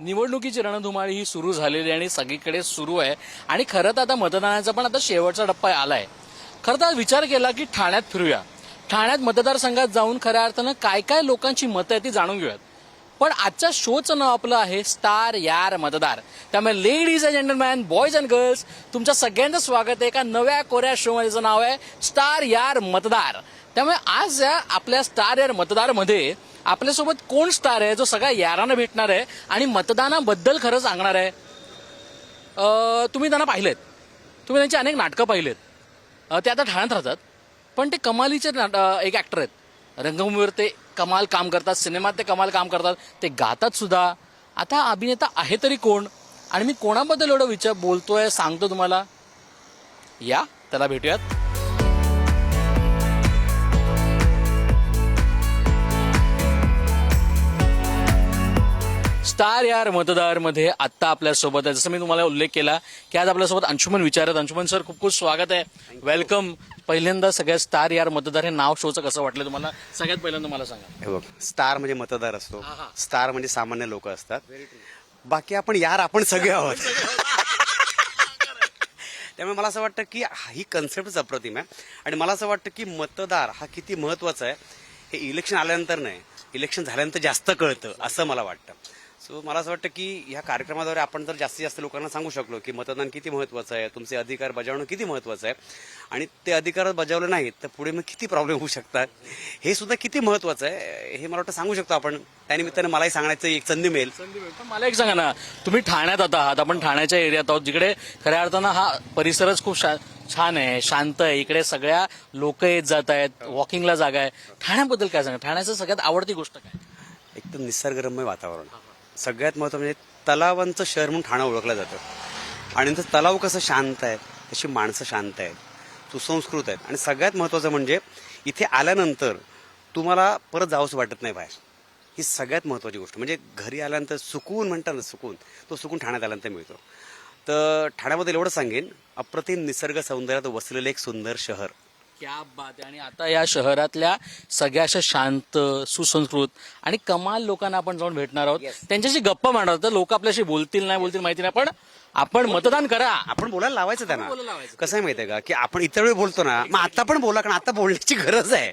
निवडणुकीची रणधुमाळी ही सुरू झालेली आणि सगळीकडे सुरू आहे. आणि खरं तर आता मतदानाचा पण आता शेवटचा टप्पा आलाय. खरं तर विचार केला की ठाण्यात फिरूया. ठाण्यात मतदारसंघात जाऊन खऱ्या अर्थानं काय काय लोकांची मतं आहे ती जाणून घेऊयात. पण आजच्या शोचं नाव आपलं आहे स्टार यार मतदार. त्यामुळे ladies and gentleman boys and girls तुमच्या सगळ्यांचं स्वागत आहे एका नव्या कोऱ्या शो मध्ये नाव आहे स्टार यार मतदार. त्यामुळे आज या आपल्या स्टार यार मतदारमध्ये आपल्यासोबत कोण स्टार आहे जो सगळ्या यारानं भेटणार आहे आणि मतदानाबद्दल खरं सांगणार आहे? अं, तुम्ही त्यांना पाहिलेत. तुम्ही त्यांची अनेक नाटकं पाहिलेत. अं, ते आता ठाण्यात राहतात. पण ते कमालीचे नाट- अं, एक ॲक्टर आहेत. रंगभूमीवर ते कमाल काम करतात सिनेमात ते कमाल काम करतात ते गातात सुद्धा. आता अभिनेता आहे तरी कोण? आणि मी कोणाबद्दल एवढं विचार बोलतोय सांगतो तुम्हाला? या त्याला भेटूयात. स्टार यार मतदारमध्ये आत्ता आपल्यासोबत आहे. जसं मी तुम्हाला उल्लेख केला की आज आपल्यासोबत अंशुमन विचारत अंशुमन सर खूप खूप स्वागत आहे. वेलकम पहिल्यांदा सगळ्या स्टार यार मतदार हे नाव शोचं कसं वाटलं तुम्हाला? सगळ्यात पहिल्यांदा मला सांगा. हे बघ स्टार म्हणजे मतदार असतो. स्टार म्हणजे सामान्य लोक असतात. बाकी आपण यार आपण सगळे आहोत. त्यामुळे मला असं वाटतं की ही कन्सेप्टच अप्रतिम आहे. आणि मला असं वाटतं की मतदार हा किती महत्त्वाचा आहे हे इलेक्शन आल्यानंतर नाही. इलेक्शन झाल्यानंतर जास्त कळतं असं मला वाटतं. सो मला असं वाटतं की ह्या कार्यक्रमाद्वारे आपण जर जास्तीत जास्त लोकांना सांगू शकलो की मतदान किती महत्वाचं आहे तुमचे अधिकार बजावणं किती महत्वाचं आहे आणि ते अधिकार बजावले नाहीत तर पुढे मग किती प्रॉब्लेम होऊ शकतात? हे सुद्धा किती महत्वाचं आहे हे मला वाटतं सांगू शकतो आपण. त्यानिमित्ताने मलाही सांगण्याचं एक संधी मिळेल. पण मला एक सांगा ना तुम्ही ठाण्यात आता आहात आपण ठाण्याच्या एरियात आहोत जिकडे खऱ्या अर्थानं हा परिसरच खूप शा- छान आहे शांत आहे इकडे सगळ्या लोक येत जात आहेत वॉकिंगला जागा आहे. ठाण्याबद्दल काय सांगा? ठाण्याचं सगळ्यात आवडती गोष्ट काय? एकदम निसर्गरम्य वातावरण. सगळ्यात महत्त्व म्हणजे तलावांचं शहर म्हणून ठाणं ओळखलं जातं. आणि नंतर तलाव कसं शांत आहे तशी माणसं शांत आहेत सुसंस्कृत आहेत. आणि सगळ्यात महत्त्वाचं म्हणजे इथे आल्यानंतर तुम्हाला परत जावंसं वाटत नाही बाहेर. ही सगळ्यात महत्त्वाची गोष्ट. म्हणजे घरी आल्यानंतर सुकून म्हणतात ना सुकून. तो सुकून ठाण्यात आल्यानंतर मिळतो. तर ठाण्यामध्ये एवढं सांगेन अप्रतिम निसर्ग सौंदर्यात वसलेलं एक सुंदर शहर. क्या बात आणि आता या शहरातल्या सगळ्या अशा शांत सुसंस्कृत आणि कमाल लोकांना आपण जाऊन भेटणार आहोत. त्यांच्याशी गप्पा मारणार तर लोक आपल्याशी बोलतील नाही बोलतील माहिती नाही. पण आपण मतदान करा. आपण बोलायला लावायचं त्यांना. बोलायला लावायचं. कसं आहे माहितीये का? की आपण इतर वेळी बोलतो ना मग आता पण बोला कारण आता बोलण्याची गरज आहे.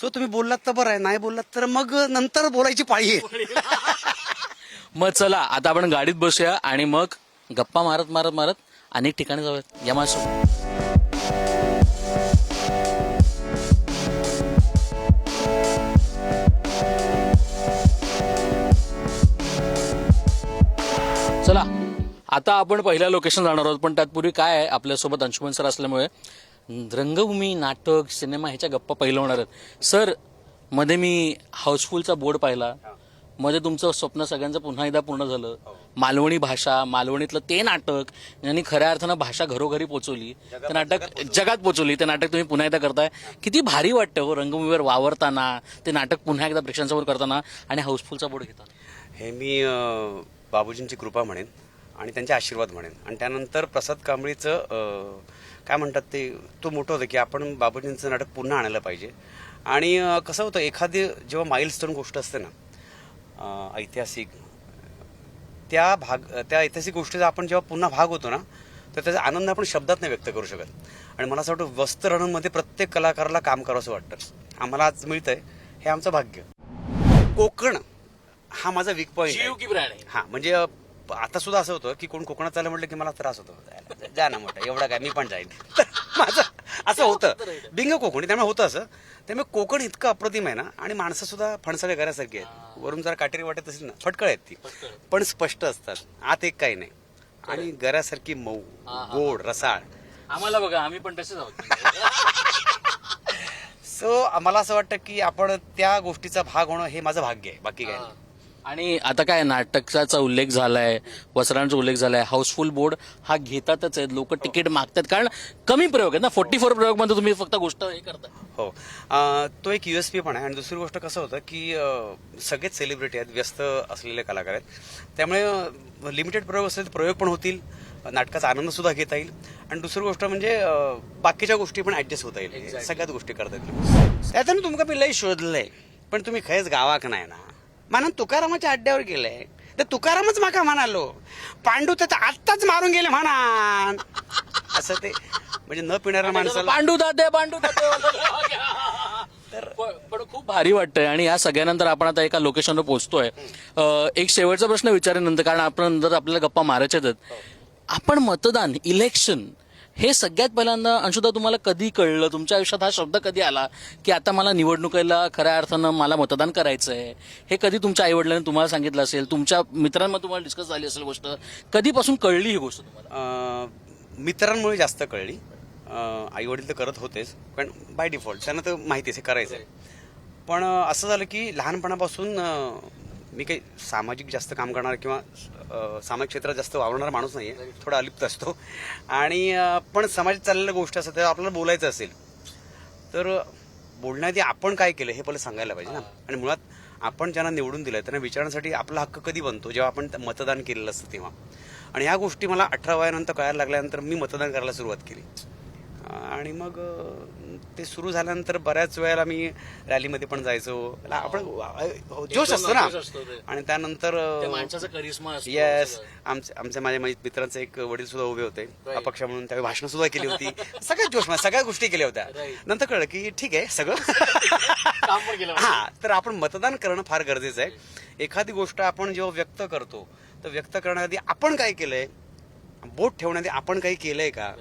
सो तुम्ही बोललात तर बरं आहे नाही बोललात तर मग नंतर बोलायची पाळी आहे. मग चला आता आपण गाडीत बसूया आणि मग गप्पा मारत मारत मारत अनेक ठिकाणी जाऊयात. या माझ्यासोबत आता आपण पहिल्या लोकेशन जाणार आहोत पण त्यातपूर्वी काय आहे आपल्यासोबत अंशुमन सर असल्यामुळे रंगभूमी नाटक सिनेमा ह्याच्या गप्पा पहिलं होणार आहेत. सरमध्ये मी हाऊसफुलचा बोर्ड पाहिला. मध्ये तुमचं स्वप्न सगळ्यांचं पुन्हा एकदा पूर्ण झालं. मालवणी भाषा मालवणीतलं ते नाटक यांनी खऱ्या अर्थानं भाषा घरोघरी पोचवली. ते नाटक जगात पोचवली. ते नाटक तुम्ही पुन्हा एकदा करताय. किती भारी वाटतं हो रंगभूमीवर वावरताना ते नाटक पुन्हा एकदा प्रेक्षकांसमोर करताना आणि हाऊसफुलचा बोर्ड घेताना. हे मी बाबूजींची कृपा म्हणेन. आणि त्यांचे आशीर्वाद म्हणेन. आणि त्यानंतर प्रसाद कांबळीचं काय म्हणतात ते तो मोठं होतं की आपण बाबूजींचं नाटक पुन्हा आणायला पाहिजे. आणि कसं होतं एखादी जेव्हा माइलस्टोन गोष्ट असते ना ऐतिहासिक त्या भाग त्या ऐतिहासिक गोष्टीचा आपण जेव्हा पुन्हा भाग होतो ना तर त्याचा आनंद आपण शब्दात नाही व्यक्त करू शकत. आणि मला असं वाटतं वस्त्ररणमध्ये प्रत्येक कलाकाराला काम करावं असं वाटतं. आम्हाला आज मिळतंय हे आमचं भाग्य. कोकण हा माझा वीक पॉईंट हा म्हणजे आता सुद्धा असं होतं की कोण कोकणात चाललं म्हटलं की मला त्रास होतो. जा ना मोठा एवढा काय मी पण जाईन. माझं असं होतं. बिंग कोकणी त्यामुळे होतं असं. त्यामुळे कोकण इतकं अप्रतिम आहे ना आणि माणसं सुद्धा फणसाच्या घरासारखी आहेत. वरून जरा काटेरी वाटत असेल ना फटकळ आहेत ती. पण स्पष्ट असतात. आत एक काही नाही. आणि गऱ्यासारखी मऊ गोड रसाळ. आम्हाला बघा आम्ही पण तसेच आहोत. सो मला असं वाटतं की आपण त्या गोष्टीचा भाग होणं हे माझं भाग्य आहे. बाकी काय. आणि आता काय नाटकाचा उल्लेख झालाय वस्त्रांचा उल्लेख झालाय. हाऊसफुल बोर्ड हा घेतातच आहेत. लोक तिकीट मागतात. कारण कमी प्रयोग आहेत ना. फोर्टी फोर प्रयोगमध्ये तुम्ही फक्त गोष्ट हे करता हो. अं, तो एक युएसपी पण आहे. आणि दुसरी गोष्ट कसं होतं की सगळेच सेलिब्रिटी आहेत व्यस्त असलेले कलाकार आहेत. त्यामुळे लिमिटेड प्रयोग असले तर प्रयोग पण होतील. नाटकाचा आनंद सुद्धा घेता येईल. आणि दुसरी गोष्ट म्हणजे बाकीच्या गोष्टी पण ऍडजस्ट होता येईल. सगळ्याच गोष्टी करता येतील. त्यातून तुमका मी लय शोधलंय. पण तुम्ही खरंच गावाक नाही ना. म्हणून तुकारामाच्या अड्ड्यावर गेलंय ते तुकारामच माका म्हणालो पांडू तर आत्ताच मारून गेले म्हणा असं ते म्हणजे न पिणाऱ्या माणसाला पांडू दादे पांडू तर पण खूप भारी वाटतंय. आणि या सगळ्यानंतर आपण आता एका लोकेशनवर पोहोचतोय. एक शेवटचा प्रश्न विचारेनंतर कारण आपण नंतर आपल्याला गप्पा मारायच्याच आहेत. आपण मतदान इलेक्शन हे सगळ्यात पहिल्यांदा अंशुदा तुम्हाला कधी कळलं? तुमच्या आयुष्यात हा शब्द कधी आला? की आता मला निवडणुकीला खऱ्या अर्थानं मला मतदान करायचं आहे हे कधी तुमच्या आईवडिलांनी तुम्हाला सांगितलं असेल? तुमच्या मित्रांमध्ये तुम्हाला डिस्कस झाली असेल गोष्ट. कधीपासून कळली ही गोष्ट तुम्हाला? मित्रांमुळे जास्त कळली. आई वडील तर करत होतेच. पण बाय डिफॉल्ट त्यांना तर माहितीच आहे करायचं आहे. पण असं झालं की लहानपणापासून मी काही सामाजिक जास्त काम करणार किंवा सामाजिक क्षेत्रात जास्त वावरणारा माणूस नाही आहे थोडा अलिप्त असतो. आणि पण समाजात चाललेल्या गोष्टी असतात तेव्हा आपल्याला बोलायचं असेल तर बोलण्याआधी आपण काय केलं हे पहिलं सांगायला पाहिजे ना. आणि मुळात आपण ज्यांना निवडून दिलं त्यांना विचारण्यासाठी आपला हक्क कधी बनतो जेव्हा आपण मतदान केलेलं असतं तेव्हा. आणि ह्या गोष्टी मला अठरा वयानंतर कळायला लागल्यानंतर मी मतदान करायला सुरुवात केली. आणि मग ते सुरू झाल्यानंतर बऱ्याच वेळेला मी रॅलीमध्ये पण जायचो. आपण अं, जोश असतो ना. आणि त्यानंतर येस. आमचे आमचे माझ्या मित्रांचे एक वडील सुद्धा उभे होते. अपक्ष म्हणून त्यावेळी भाषण सुद्धा केली होती. सगळ्यात जोश सगळ्या गोष्टी केल्या होत्या. नंतर कळलं की ठीक आहे सगळं. हा तर आपण मतदान करणं फार गरजेचं आहे. एखादी गोष्ट आपण जेव्हा व्यक्त करतो तर व्यक्त करण्याआधी आपण काय केलंय? बोट ठेवण्याआधी आपण काही केलंय का?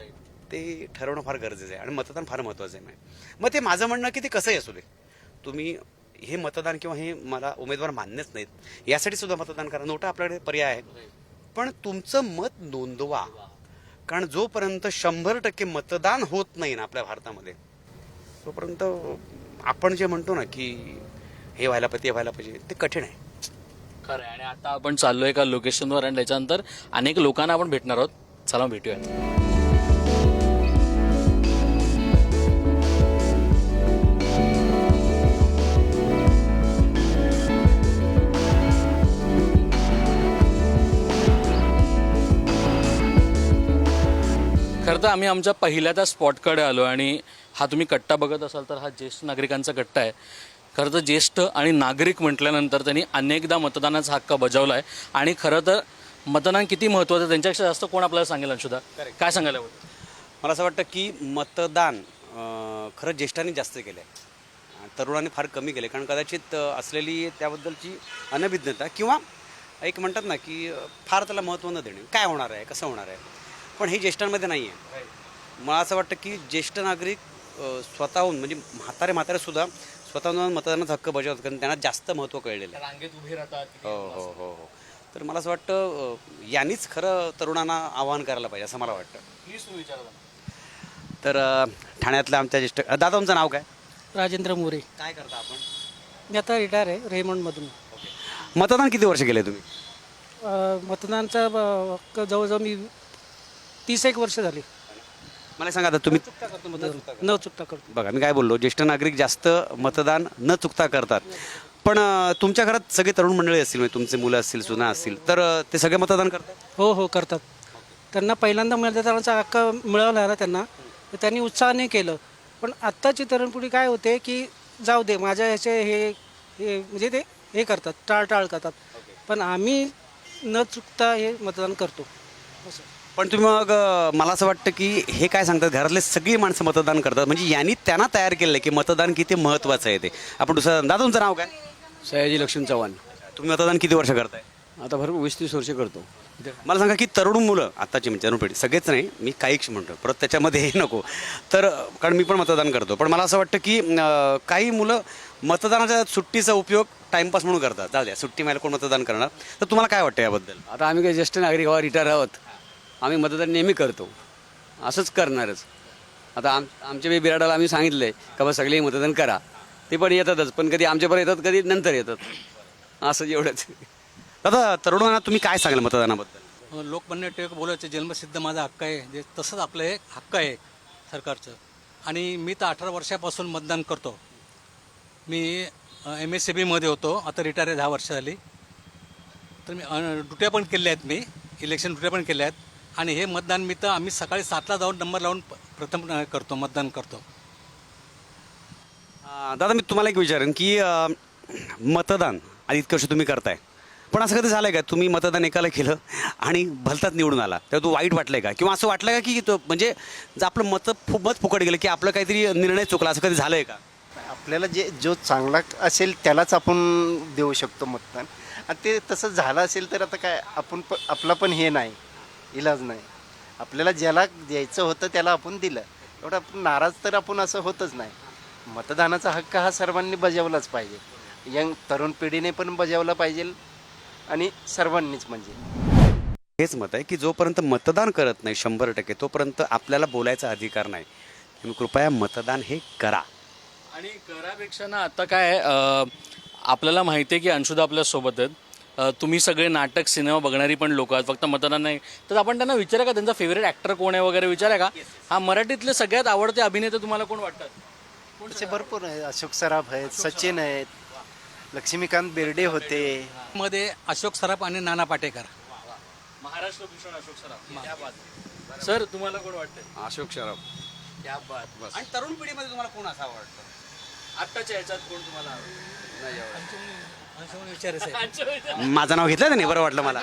ते ठरवणं फार गरजेचं आहे आणि मतदान फार महत्वाचं आहे. मग ते माझं म्हणणं की ते कसंही असू दे. तुम्ही हे मतदान किंवा हे मला उमेदवार मान्यच नाहीत यासाठी सुद्धा मतदान करा. नोटा आपल्याकडे पर्याय आहे पण तुमचं मत नोंदवा. कारण जोपर्यंत शंभर टक्के मतदान होत नाही ना आपल्या भारतामध्ये तोपर्यंत आपण जे म्हणतो ना की हे व्हायला पाहिजे हे व्हायला पाहिजे ते कठीण आहे. खरं आहे. आणि आता आपण चाललोय एका लोकेशनवर आणि त्याच्यानंतर अनेक लोकांना आपण भेटणार आहोत. चला भेटूया खरं तर आम्ही आमच्या पहिल्या त्या स्पॉटकडे आलो आणि हा तुम्ही कट्टा बघत असाल तर हा ज्येष्ठ नागरिकांचा कट्टा आहे. खरं तर ज्येष्ठ आणि नागरिक म्हटल्यानंतर त्यांनी अनेकदा मतदानाचा हक्क बजावला आहे आणि खरं तर मतदान किती महत्वाचं आहे त्यांच्यापेक्षा जास्त कोण आपल्याला सांगेल अंशुदा? काय सांगायला मला असं वाटतं की मतदान अं, खरं ज्येष्ठांनी जास्त केलं आहे तरुणांनी फार कमी केले कारण कदाचित अं, असलेली त्याबद्दलची अनभिज्ञता किंवा एक म्हणतात ना की अं, फार त्याला महत्त्व न देणे. काय होणार आहे? कसं होणार आहे? पण हे ज्येष्ठांमध्ये नाही आहे मला असं वाटतं की ज्येष्ठ नागरिक स्वतःहून म्हणजे म्हातारे म्हातारे सुद्धा स्वतःहून मतदानाचा हक्क बजावतात कारण त्यांना जास्त महत्त्व कळलेलं आहे. रांगेत उभे राहतात हो हो हो हो. तर मला असं वाटतं यांनीच खरं तरुणांना आवाहन करायला पाहिजे असं मला वाटतं. प्लीज तुम्ही विचारा तर ठाण्यातलं आमच्या ज्येष्ठ दादा तुमचं नाव काय? राजेंद्र मोरे. काय करता आपण? मी आता रिटायर आहे रेमंडमधून. मतदान किती वर्ष केले तुम्ही? मतदानचा जवळजवळ मी तीस एक वर्ष झाली. मला सांगा आता तुम्ही चुकता करतो मतदान. न चुकता करतो. बघा मी काय बोललो ज्येष्ठ नागरिक जास्त मतदान न चुकता करतात. पण अं, तुमच्या घरात सगळे तरुण मंडळी असतील म्हणजे तुमचे मुलं असतील सुना असतील तर अं, ते सगळे मतदान करतात? हो हो करतात. त्यांना पहिल्यांदा मतदानाचा हक्क मिळवला ना त्यांना तर त्यांनी उत्साहाने केलं. पण आत्ताची तरुण पिढी काय होते की जाऊ दे माझ्या ह्याचे हे हे म्हणजे ते हे करतात टाळटाळ करतात. पण आम्ही न चुकता हे मतदान करतो. असं. पण तुम्ही मग अं, मला असं वाटतं की हे काय सांगतात घरातले सगळी माणसं मतदान करतात. म्हणजे यांनी त्यांना तयार केलं की मतदान किती महत्वाचं आहे ते. आपण दुसरं दादा तुमचं नाव काय? सयाजी लक्ष्मण चव्हाण. तुम्ही मतदान किती वर्ष करताय? आता भरपूर वीस तीस वर्ष करतो. मला सांगा की तरुण मुलं आताची म्हणजे तरुण पिढी सगळेच नाही मी काहीच म्हणतो परत त्याच्यामध्ये हे नको. तर कारण मी पण मतदान करतो. पण मला असं वाटतं की अं, काही मुलं मतदानाच्या सुट्टीचा उपयोग टाइमपास म्हणून करतात. जाऊ द्या सुट्टी मला कोण मतदान करणार? तर तुम्हाला काय वाटतं याबद्दल? आता आम्ही काही ज्येष्ठ नागरिक आहोत रिटायर आहोत. आम्ही मतदान नेहमी करतो. असंच करणारच. आता आम आमच्या बी बिराडाला आम्ही सांगितलं आहे का बा सगळे मतदान करा. ते पण येतातच पण कधी आमच्यापर्यंत येतात कधी नंतर येतात. असं एवढंच. दादा तरुणांना तुम्ही काय सांगाल मतदानाबद्दल? लोकमान्य टिळक बोलायचं जन्मसिद्ध माझा हक्क आहे. जे तसंच आपलं हे हक्क आहे सरकारचं. आणि मी तर अठरा वर्षापासून मतदान करतो. मी एम एस सी बीमध्ये होतो. आता रिटायर आहे दहा वर्ष झाली. तर मी ड्युट्या पण केल्या आहेत मी. इलेक्शन ड्युट्या पण केल्या आहेत. आणि हे मतदान मी तर आम्ही सकाळी सातला जाऊन नंबर लावून प्रथम करतो मतदान करतो. दादा मी तुम्हाला एक विचारेन की अं, मतदान आधी इतके वर्ष तुम्ही करताय पण असं कधी झालंय का? तुम्ही मतदान एकाला केलं आणि भलतात निवडून आला. तेव्हा तो वाईट वाटलंय का? किंवा असं वाटलं का की तो म्हणजे जर आपलं मत फु- मत फुकट गेलं की आपलं काहीतरी निर्णय चुकला असं कधी झालंय का? आपल्याला जे जो चांगला असेल त्यालाच आपण देऊ शकतो मतदान. आणि ते तसं झालं असेल तर आता काय आपण प आपला पण हे नाही. इलाज नाही. आपल्याला ज्याला द्यायचं होतं त्याला आपण दिलं. एवढं आपण नाराज तर आपण असं होतच नाही. मतदानाचा हक्क हा सर्वांनी बजावलाच पाहिजे. यंग तरुण पिढीने पण बजावला पाहिजे आणि सर्वांनीच म्हणजे. हेच मत आहे की जोपर्यंत मतदान करत नाही शंभर टक्के तोपर्यंत आपल्याला बोलायचा अधिकार नाही. तुम्ही कृपया मतदान हे करा. आणि करापेक्षा ना आता काय अं, आपल्याला माहिती आहे की अंशुदा आपल्यासोबत आहेत. तुम्ही सगळे नाटक सिनेमा बघणारी पण लोक आहेत फक्त मतदान नाही. तर आपण त्यांना विचारा का त्यांचा फेवरेट ऍक्टर कोण आहे वगैरे विचारा का? हा मराठीतले सगळ्यात आवडते अभिनेते तुम्हाला कोण वाटतात? असे भरपूर आहेत. अशोक सराफ आहेत सचिन आहेत लक्ष्मीकांत बेर्डे होते. मध्ये अशोक सराफ आणि नाना पाटेकर. महाराष्ट्र भूषण अशोक सराफ. सर तुम्हाला कोण वाटतंय? अशोक बात. आणि तरुण पिढीमध्ये तुम्हाला कोण असा आवडतं? आत्ताच्या ह्याच्यात कोण तुम्हाला आवडतं? विचारायचं आहे. माझं नाव घेतलं नाही बरं वाटलं मला.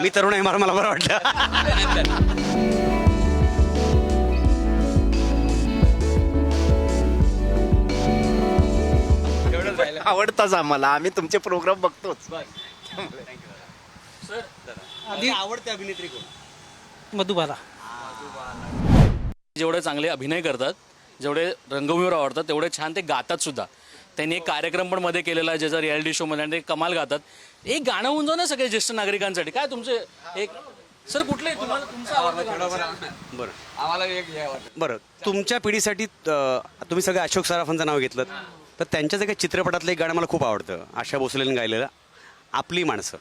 मी तरुण आहे मला मला बरं वाटलं. आवडताच आम्हाला. आम्ही तुमचे प्रोग्राम बघतोच. आवडते अभिनेत्री कोण? मधुबाला. जेवढे चांगले अभिनय करतात जेवढे रंगभूमीवर आवडतात तेवढे छान ते गातात सुद्धा. त्यांनी एक कार्यक्रम पण मध्ये केलेला आहे ज्याचा रियालिटी शो मध्ये आणि ते कमाल गातात. एक गाणं होऊन जाऊ ना सगळे ज्येष्ठ नागरिकांसाठी. काय तुमचे एक सर कुठले? तुम्हाला तुमचं आवडतं गाणं? बरं. आम्हाला एक हे आवडतं. बरं. तुमच्या पिढीसाठी अं, तुम्ही सगळं अशोक सराफांचं नाव घेतलं. तर त्यांच्या काही चित्रपटातलं एक गाणं मला खूप आवडतं. आशा भोसलेने गायलेलं. आपली माणसं.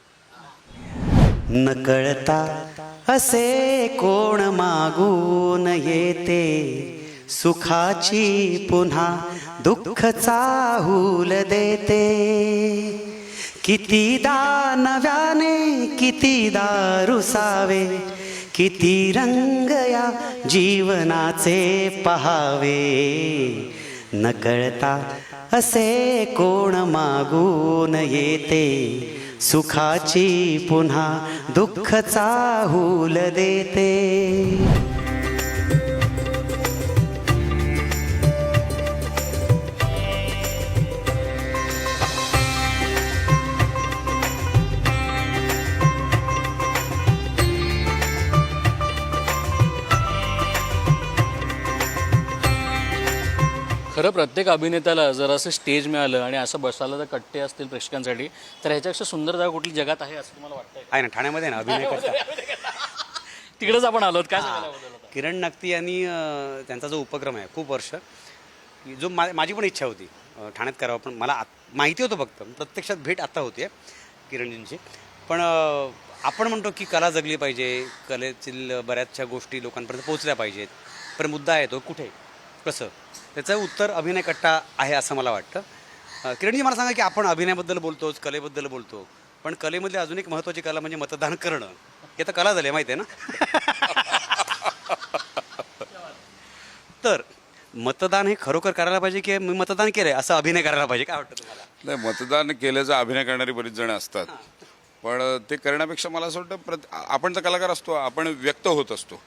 नकळता असे कोण मागून येते? सुखाची पुन्हा दुःख चाहूल देते. कितीदा नव्याने कितीदा रुसावे किती रंग या जीवनाचे पहावे. नकळता असे कोण मागून येते सुखाची पुन्हा दुःख चाहूल देते. खरं प्रत्येक अभिनेत्याला जर असं स्टेज मिळालं आणि असं बसायला जर कट्टे असतील प्रेक्षकांसाठी तर ह्याच्यापेक्षा सुंदर जागा कुठली जगात आहे असं तुम्हाला वाटतंय आहे ना ठाण्यामध्ये आहे ना अभिनय करता तिकडेच आपण आलोत काय सांगायला आवडेल आता? किरण नागती यांनी अं, त्यांचा जो उपक्रम आहे खूप वर्ष की जो मा माझी पण इच्छा होती अं, ठाण्यात करावं पण मला आत- माहिती होतं फक्त प्रत्यक्षात भेट आत्ता होती किरणजींची. पण अं, आपण म्हणतो की कला जगली पाहिजे कलेतील बऱ्याचशा गोष्टी लोकांपर्यंत पोहोचल्या पाहिजेत पण मुद्दा आहे तो कुठे कसं? त्याचं उत्तर अभिनय कट्टा आहे असं मला वाटतं. किरणजी मला सांगा की आपण अभिनयाबद्दल बोलतोच कलेबद्दल बोलतो. पण कलेमधली अजून एक महत्त्वाची कला म्हणजे मतदान करणं. हे तर कला झाली आहे, माहिती आहे ना? तर मतदान हे खरोखर करायला पाहिजे की मी मतदान केलंय असं अभिनय करायला पाहिजे? काय वाटतं तुम्हाला? नाही मतदान केल्याचा अभिनय करणारी बरीच जण असतात. पण ते करण्यापेक्षा मला असं वाटतं प्रत आपण तर कलाकार असतो आपण व्यक्त होत असतो.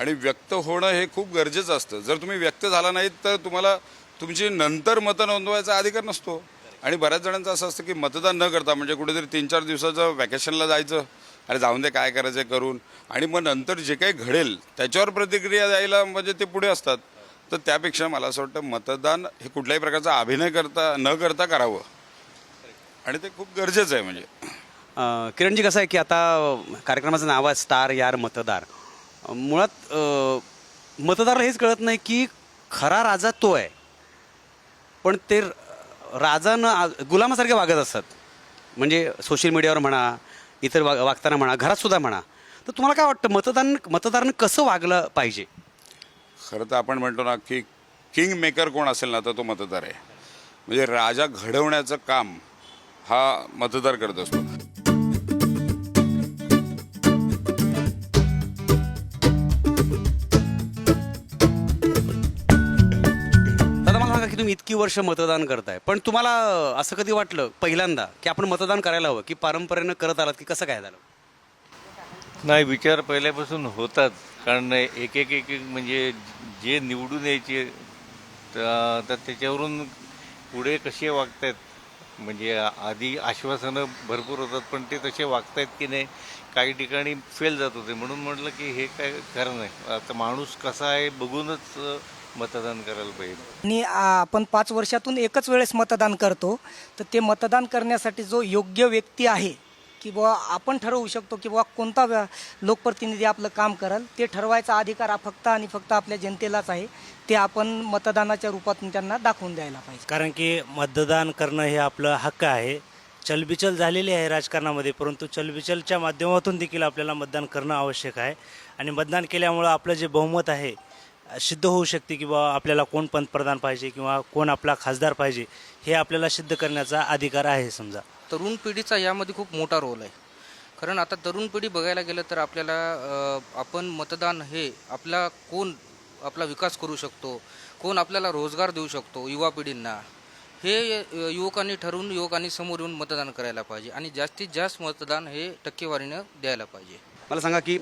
आणि व्यक्त होणं हे खूप गरजेचं असतं. जर तुम्ही व्यक्त झाला नाहीत तर तुम्हाला तुमची नंतर मतं नोंदवायचा अधिकार नसतो. आणि बऱ्याच जणांचं असं असतं की मतदान न करता म्हणजे कुठेतरी तीन चार दिवसाचं वॅकेशनला जायचं. अरे जाऊन दे काय करायचं करून. आणि मग नंतर जे काही घडेल त्याच्यावर प्रतिक्रिया द्यायला म्हणजे ते पुढे असतात. तर त्यापेक्षा मला असं वाटतं मतदान हे कुठल्याही प्रकारचा अभिनय करता न करता करावं. आणि ते खूप गरजेचं आहे म्हणजे. किरणजी कसं आहे की आता कार्यक्रमाचं नाव आहे स्टार यार मतदार. मुळात मतदार मतदाराला हेच कळत नाही की खरा राजा तो आहे. पण ते राजानं गुलामासारखे वागत असतात. म्हणजे सोशल मीडियावर म्हणा इतर वाग वागताना म्हणा घरातसुद्धा म्हणा. तर तुम्हाला काय वाटतं मतदान मतदारानं कसं वागलं पाहिजे? खरं तर आपण म्हणतो ना की किंग मेकर कोण असेल ना तर तो मतदार आहे. म्हणजे राजा घडवण्याचं काम हा मतदार करत असतो. तुम्ही इतकी वर्ष मतदान करताय. पण तुम्हाला असं कधी वाटलं पहिल्यांदा की आपण मतदान करायला हवं की पारंपरेनं करत आलात की कसं काय झालं? नाही विचार पहिल्यापासून होतात. कारण एक एक एक एक म्हणजे जे निवडून यायचे तर त्याच्यावरून पुढे कसे वागतायत म्हणजे आधी आश्वासनं भरपूर होतात पण ते तसे वागतायत की नाही काही ठिकाणी फेल जात होते. म्हणून म्हटलं की हे काय खरं नाही. आता माणूस कसा आहे बघूनच मतदान करायला पाहिजे. आणि आपण पाच वर्षातून एकच वेळेस मतदान करतो. तर ते मतदान करण्यासाठी जो योग्य व्यक्ती आहे की बुवा आपण ठरवू शकतो की बुवा कोणता व्य- लोकप्रतिनिधी आपलं काम कराल ते ठरवायचा अधिकार हा फक्त आणि फक्त आपल्या जनतेलाच आहे. ते आपण मतदानाच्या रूपातून त्यांना दाखवून द्यायला पाहिजे. कारण की मतदान करणं हे आपलं हक्क आहे. चलबिचल झालेली आहे राजकारणामध्ये परंतु चलबिचलच्या माध्यमातून देखील आपल्याला मतदान करणं आवश्यक आहे. आणि मतदान केल्यामुळं आपलं जे बहुमत आहे सिद्ध होऊ शकते की बा आपल्याला कोण पंतप्रधान पाहिजे किंवा कोण आपला खासदार पाहिजे हे आपल्याला सिद्ध करण्याचा अधिकार आहे समजा. तरुण पिढीचा यामध्ये खूप मोठा रोल आहे. कारण आता तरुण पिढी बघायला गेलं तर आपल्याला आपण मतदान हे आपला कोण आपला विकास करू शकतो कोण आपल्याला रोजगार देऊ शकतो युवा पिढींना हे युवकांनी ठरवून युवकांनी समोर येऊन मतदान करायला पाहिजे आणि जास्तीत जास्त मतदान हे टक्केवारीनं द्यायला पाहिजे. मला सांगा की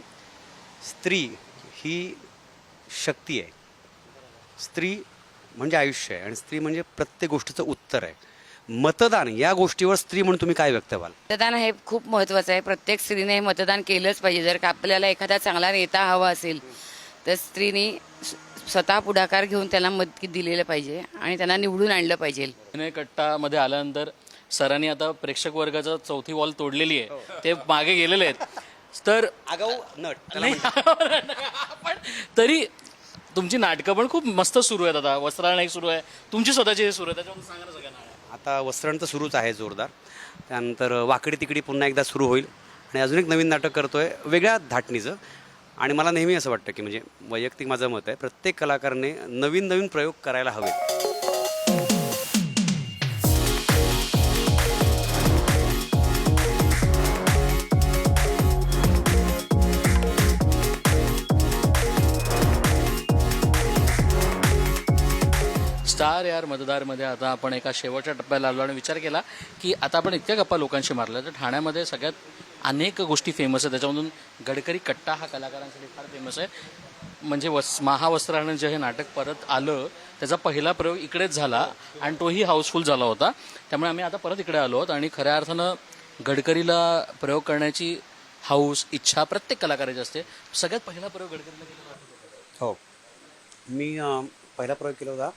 स्त्री ही शक्ती आहे. स्त्री म्हणजे आयुष्य आहे आणि स्त्री म्हणजे प्रत्येक गोष्टीचं उत्तर आहे. मतदान या गोष्टीवर स्त्री म्हणून तुम्ही काय व्यक्त व्हाल? मतदान हे खूप महत्त्वाचं आहे. प्रत्येक स्त्रीने हे मतदान केलंच पाहिजे. जर का आपल्याला एखादा चांगला नेता हवा असेल तर स्त्रीने स्वतः पुढाकार घेऊन त्याला मत दिलेलं पाहिजे आणि त्यांना निवडून आणलं पाहिजे. विनय कट्टामध्ये आल्यानंतर सरांनी आता प्रेक्षक वर्गाचं चौथी वॉल तोडलेली आहे. ते मागे गेलेले आहेत. तर आगाऊ नट. नाही पण तरी तुमची नाटकं पण खूप मस्त सुरू आहेत आता. वस्त्राळ एक सुरू आहे. तुमची स्वतःची सुरू आहे त्याच्यामध्ये सांगा ना सगळ्यांना. आता वस्त्रण तर सुरूच आहे जोरदार. त्यानंतर वाकडी तिकडी पुन्हा एकदा सुरू होईल. आणि अजून एक नवीन नाटक करतोय वेगळ्या धाटणीचं. आणि मला नेहमी असं वाटतं की म्हणजे वैयक्तिक माझं मत आहे प्रत्येक कलाकाराने नवीन नवीन प्रयोग करायला हवे मतदारमध्ये आता आपण एका शेवटच्या टप्प्याला आलो आणि विचार केला की आता आपण इतक्या गप्पा लोकांशी मारल्या तर ठाण्यामध्ये सगळ्यात अनेक गोष्टी फेमस आहेत. त्याच्यामधून गडकरी कट्टा हा कलाकारांसाठी फार फेमस आहे. म्हणजे वस महावस्त्रानं जे हे नाटक परत आलं त्याचा पहिला प्रयोग इकडेच झाला आणि तोही हाऊसफुल झाला होता. त्यामुळे आम्ही आता परत इकडे आलो आहोत आणि खऱ्या अर्थानं गडकरीला प्रयोग करण्याची हाऊस इच्छा प्रत्येक कलाकाराची असते. सगळ्यात पहिला प्रयोग गडकरीला केला हो. मी अं, पहिला प्रयोग केला होता.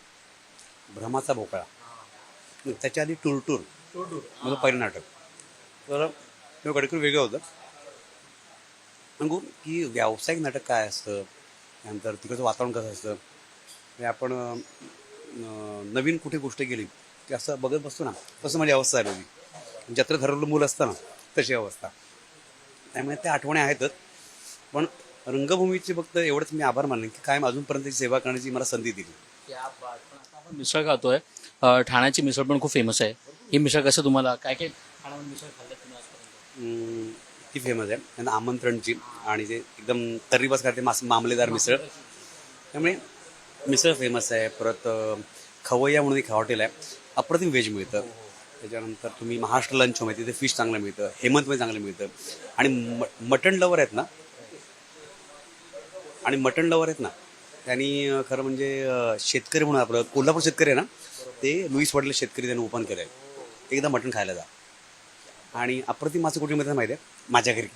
भ्रमाचा भोकळा त्याच्या आधी टूरटूर. माझं पहिलं नाटक तर तेव्हा गडकरी वेगळं होतं. सांगू की व्यावसायिक नाटक काय असतं? त्यानंतर तिकडचं वातावरण कसं असतं? म्हणजे आपण नवीन कुठे गोष्ट गेली की असं बघत बसतो ना. तसं माझी अवस्था झाली होती जत्र ठरवलं मूल असतं ना तशी अवस्था. त्यामुळे त्या आठवणी आहेतच. पण रंगभूमीचे फक्त एवढंच मी आभार मानले की कायम अजूनपर्यंत सेवा करण्याची मला संधी दिली. मिसळ खातोय. अं, ठाण्याची मिसळ पण खूप फेमस आहे. ही मिसळ कसं तुम्हाला काय काय ठाण्यामध्ये मिसळ खाल्लं तुम्ही आजपर्यंत? ती फेमस आहे. त्यांना आमंत्रणची आणि ते एकदम तर्रीबस करते मास मामलेदार मिसळ. त्यामुळे मिसळ फेमस आहे. परत अं, खवय्या म्हणून एक हॉटेल आहे. अप्रतिम व्हेज मिळतं. त्याच्यानंतर तुम्ही महाराष्ट्र लंच माहिती तिथे फिश चांगलं मिळतं. हेमंतमध्ये चांगलं मिळतं. आणि म मटण लवर आहेत ना? आणि मटण लवर आहेत ना? त्यांनी खरं म्हणजे शेतकरी म्हणून आपलं कोल्हापूर शेतकरी आहे ना ते लुईस वडले शेतकरी त्यांनी ओपन केलं आहे एकदा मटण खायला जा. आणि अप्रतिम माझं कुठे माहिती आहे माझ्या घरी.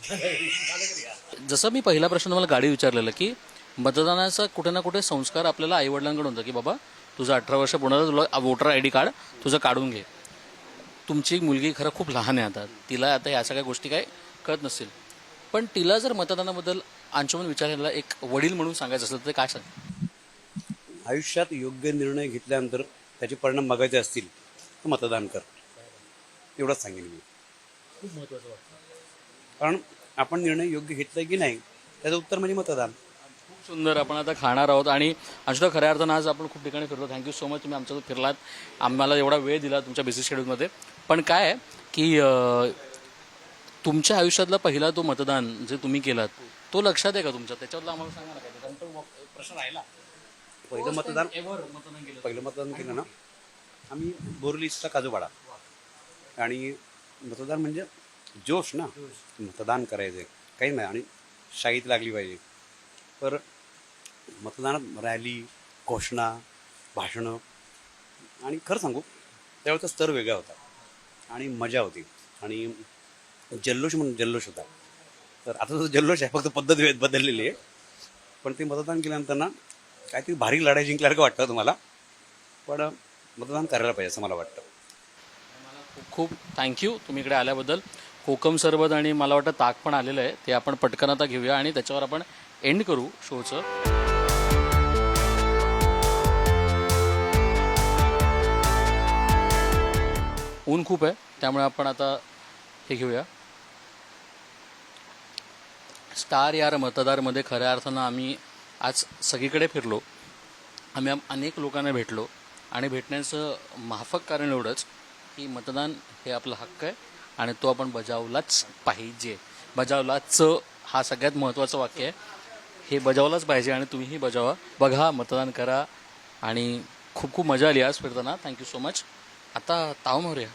जसं मी पहिला प्रश्न तुम्हाला गाडी विचारलेलं की मतदानाचा कुठे ना कुठे संस्कार आपल्याला आईवडिलांकडून होता की बाबा तुझं अठरा वर्ष पूर्ण तुला वोटर आय डी कार्ड तुझं काढून घे. तुमची मुलगी खरं खूप लहान आहे आता. तिला आता ह्या सगळ्या गोष्टी काय कळत नसतील. पण तिला जर मतदानाबद्दल अंशुमन विचारायला एक वडील म्हणून सांगायचं असेल तर ते काय सांग आयुष्यात योग्य निर्णय घेतल्यानंतर त्याचे परिणाम बघायचे असतील तर मतदान कर. एवढंच सांगेन मी. खूप महत्वाचं वाटतं. कारण आपण निर्णय योग्य घेतलाय की नाही त्याचं उत्तर म्हणजे मतदान. खूप सुंदर आपण आता खाणार आहोत आणि अंशुला खऱ्या अर्थानं आज आपण खूप ठिकाणी फिरलो. थँक्यू सो मच तुम्ही आमच्यासोबत फिरलात. आम्हाला एवढा वेळ दिला तुमच्या बिझी शेड्यूलमध्ये पण काय आहे की तुमच्या आयुष्यातला पहिला तो मतदान जे तुम्ही केलात तो लक्षात आहे का तुमच्या? त्याच्याबद्दल आम्हाला सांगा ना काय प्रश्न राहिला. पहिलं मतदान एव्हर मतदान केलं. पहिलं मतदान केलं ना. आम्ही बोरलीचा काजूपाडा आणि मतदान म्हणजे जोश ना. मतदान करायचं. काही नाही. आणि शाहीत लागली पाहिजे. तर मतदानात रॅली घोषणा भाषणं आणि खरं सांगू त्यावेळेचा स्तर वेगळा होता. आणि मजा होती. आणि जल्लोष म्हणून जल्लोष होता. तर आता जो जल्लोष आहे फक्त पद्धत वेळ बदललेली आहे. पण ते मतदान केल्यानंतर ना काहीतरी भारी लढाई जिंकल्यासारखं वाटतं तुम्हाला. पण मतदान करायला पाहिजे असं मला वाटतं. खूप खूप थँक्यू तुम्ही इकडे आल्याबद्दल. कोकम सरबत आणि मला वाटतं ताक पण आलेलं आहे ते आपण पटकन आता घेऊया आणि त्याच्यावर आपण एंड करू शोचं ऊन खूप आहे त्यामुळे आपण आता हे घेऊया. स्टार यार मतदारमध्ये खऱ्या अर्थानं आम्ही आज सगळीकडे फिरलो. आम्ही आम- अनेक लोकांना भेटलो. आणि भेटण्याचं माफक कारण एवढंच की मतदान हे आपला हक्क आहे आणि तो आपण बजावलाच पाहिजे. बजावलाच हा सगळ्यात महत्त्वाचं वाक्य आहे. हे बजावलाच पाहिजे आणि तुम्हीही बजावा. बघा मतदान करा. आणि खूप खूप मजा आली आज फिरताना. थँक्यू सो मच आता ताव मारूया.